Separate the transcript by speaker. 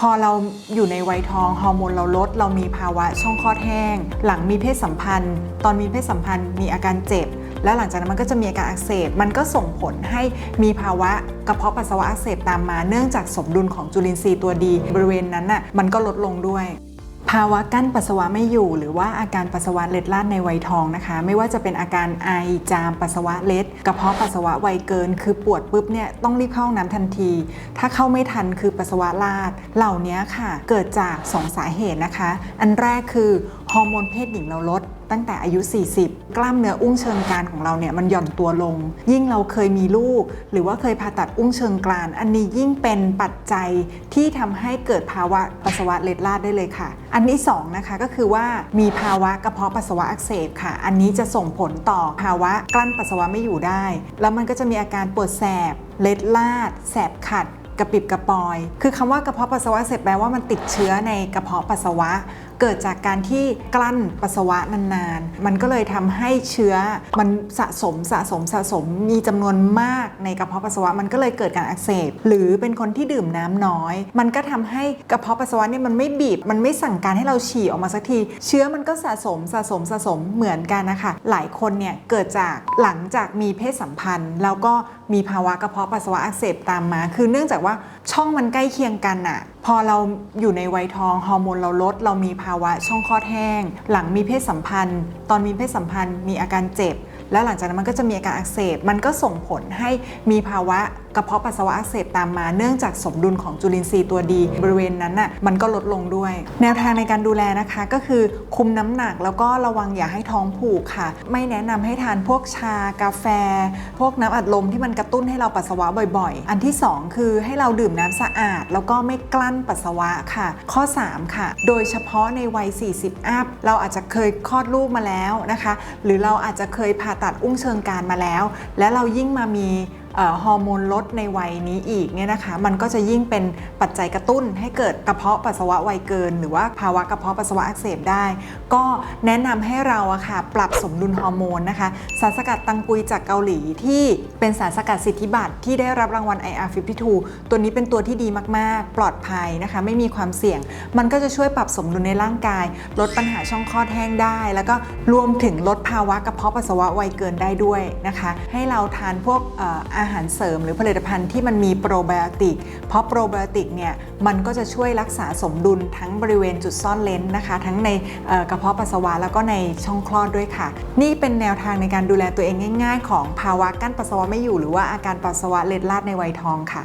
Speaker 1: พอเราอยู่ในวัยทองฮอร์โมนเราลด เรามีภาวะช่องคลอดแห้ง หลังมีเพศสัมพันธ์ ตอนมีเพศสัมพันธ์มีอาการเจ็บ และหลังจากนั้นมันก็จะมีอาการอักเสบ มันก็ส่งผลให้มีภาวะกระเพาะปัสสาวะอักเสบตามมา เนื่องจากสมดุลของจุลินทรีย์ตัวดี บริเวณนั้นน่ะมันก็ลดลงด้วย ภาวะกั้นปัสสาวะไม่อยู่ หรือว่าอาการปัสสาวะเล็ดลาดในวัยทองนะคะ ไม่ว่าจะเป็นอาการไอจามปัสสาวะเล็ดกระเพาะปัสสาวะไวเกิน คือปวดปุ๊บเนี่ยต้องรีบเข้าห้องน้ำทันที ถ้าเข้าไม่ทันคือปัสสาวะลาดเหล่านี้ค่ะ เกิดจาก 2 สาเหตุนะคะ อันแรกคือ อร์โมนเพศหญิงเราลดตั้งแต่อายุ 40 กล้ามเนื้ออุ้งเชิงกรานของเราเนี่ยมันหย่อนตัวลง ยิ่งเราเคยมีลูก หรือว่าเคยผ่าตัดอุ้งเชิงกราน อันนี้ยิ่งเป็นปัจจัยที่ทำให้เกิดภาวะปัสสาวะเล็ดลาดได้เลยค่ะ อันที่สองนะคะก็คือว่ามีภาวะกระเพาะปัสสาวะอักเสบค่ะ อันนี้จะส่งผลต่อภาวะกลั้นปัสสาวะไม่อยู่ได้ แล้วมันก็จะมีอาการปวดแสบ เล็ดลาด แสบขัดกระปิบกระปอย คือคำว่ากระเพาะปัสสาวะอักเสบแปลว่ามันติดเชื้อในกระเพาะปัสสาวะเกิดจากการที่กลั้นปัสสาวะนานๆ มันก็เลยทำให้เชื้อมันสะสมสะสมสะสมมีจำนวนมากในกระเพาะปัสสาวะมันก็เลยเกิดการอักเสบ หรือเป็นคนที่ดื่มน้ำน้อย มันก็ทำให้กระเพาะปัสสาวะเนี่ยมันไม่บีบ มันไม่สั่งการให้เราฉี่ออกมาสักที เชื้อมันก็สะสมสะสมสะสมเหมือนกันนะคะ หลายคนเนี่ยเกิดจากหลังจากมีเพศสัมพันธ์ แล้วก็มีภาวะกระเพาะปัสสาวะอักเสบตามมา คือเนื่องจากว่าช่องมันใกล้เคียงกันอะพอเราอยู่ในวัยทองฮอร์โมนเราลดเรามีภภาวะช่องคลอดแห้ง หลังมีเพศสัมพันธ์ ตอนมีเพศสัมพันธ์มีอาการเจ็บ และหลังจากนั้นมันก็จะมีอาการอักเสบ มันก็ส่งผลให้มีภาวะ กระเพาะปัสสาวะอักเสบตามมา เนื่องจากสมดุลของจุลินทรีย์ตัวดี บริเวณนั้นน่ะมันก็ลดลงด้วย แนวทางในการดูแลนะคะก็คือคุมน้ำหนักแล้วก็ระวังอย่าให้ท้องผูกค่ะ ไม่แนะนำให้ทานพวกชากาแฟ พวกน้ำอัดลมที่มันกระตุ้นให้เราปัสสาวะบ่อยๆ อันที่สองคือให้เราดื่มน้ำสะอาด แล้วก็ไม่กลั้นปัสสาวะค่ะ ข้อ 3 ค่ะ โดยเฉพาะในวัย 40 อัพ เราอาจจะเคยคลอดลูกมาแล้วนะคะ หรือเราอาจจะเคยผ่าตัดอุ้งเชิงกรานมาแล้ว และเรายิ่งมามี ฮอร์โมนลดในวัยนี้อีกเนี่ยนะคะ มันก็จะยิ่งเป็นปัจจัยกระตุ้นให้เกิดกระเพาะปัสสาวะไวเกิน หรือว่าภาวะกระเพาะปัสสาวะอักเสบได้ ก็แนะนำให้เราอะค่ะปรับสมดุลฮอร์โมนนะคะ สารสกัดตังกุยจากเกาหลีที่เป็นสารสกัดสิทธิบัตรที่ได้รับรางวัล IR52 ตัวนี้เป็นตัวที่ดีมากๆ ปลอดภัยนะคะ ไม่มีความเสี่ยง มันก็จะช่วยปรับสมดุลในร่างกาย ลดปัญหาช่องคลอดแห้งได้ แล้วก็รวมถึงลดภาวะกระเพาะปัสสาวะไวเกินได้ด้วยนะคะ ให้เราทานพวกอ่ออาหารเสริมหรือผลิตภัณฑ์ที่มันมีโปรไบโอติก เพราะโปรไบโอติกเนี่ยมันก็จะช่วยรักษาสมดุลทั้งบริเวณจุดซ่อนเลนนะคะ ทั้งในกระเพาะปัสสาวะแล้วก็ในช่องคลอดด้วยค่ะ นี่เป็นแนวทางในการดูแลตัวเองง่าย ๆ ของภาวะกั้นปัสสาวะไม่อยู่หรือว่าอาการปัสสาวะเล็ดลาดในวัยทองค่ะ